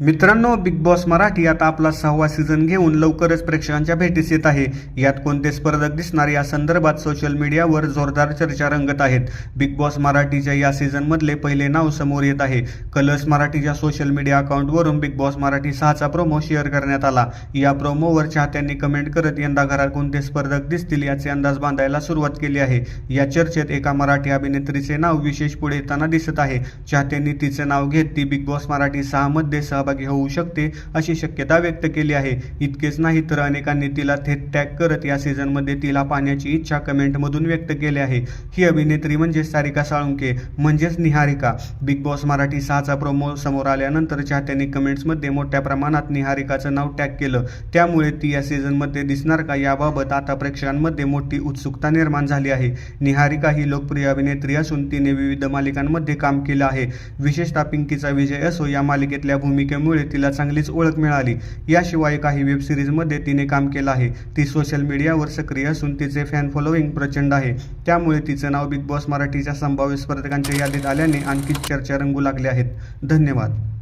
मित्रांनो big Boss Marathi आता आपला सहावा सीझन घेऊन लवकरच प्रेक्षकांच्या भेटीस येत आहे. यात कोणते स्पर्धक दिसणार या संदर्भात सोशल मीडियावर जोरदार चर्चा रंगत आहेत. बिग बॉस मराठीच्या या सीझनमधले पहिले नाव समोर येत आहे. कलर्स मराठीच्या सोशल मीडिया अकाउंटवरून बिग बॉस मराठी सहाचा प्रोमो शेअर करण्यात आला. या प्रोमोवर चाहत्यांनी कमेंट करत यंदा घरात कोणते स्पर्धक दिसतील याचे अंदाज बांधायला सुरुवात केली आहे. या चर्चेत एका मराठी अभिनेत्रीचे नाव विशेष पुढे येताना दिसत आहे. चाहत्यांनी तिचे नाव घेत ती बिग बॉस मराठी सहामध्ये सहभागी होऊ शकते अशी शक्यता व्यक्त केली आहे. इतकेच नाही तर अनेकांनी तिला थेट टॅग करत या सीझनमध्ये तिला पाहण्याची इच्छा कमेंटमधून व्यक्त केली आहे. ही अभिनेत्री म्हणजे सारिका साळुंके म्हणजेच निहारिका. बिग बॉस मराठी सहाचा प्रोमो समोर आल्यानंतर चाहत्यांनी कमेंट्समध्ये मोठ्या प्रमाणात निहारिकाचं नाव टॅग केलं. त्यामुळे ती या सीझनमध्ये दिसणार का याबाबत आता प्रेक्षकांमध्ये मोठी उत्सुकता निर्माण झाली आहे. निहारिका ही लोकप्रिय अभिनेत्री असून तिने विविध मालिकांमध्ये काम केलं आहे. विशेषतः पिंकीचा विजय असो या मालिकेतल्या भूमिके भूमिकेमुळे तिला चांगलीच ओळख मिळाली. याशिवाय काही वेब सिरीजमध्ये तिने काम केलं आहे. ती सोशल मीडियावर सक्रिय असून तिचे फॅन फॉलोईंग प्रचंड आहे. त्यामुळे तिचं नाव बिग बॉस मराठीच्या संभाव्य स्पर्धकांच्या यादीत आल्याने आणखी चर्चा रंगू लागल्या आहेत. धन्यवाद.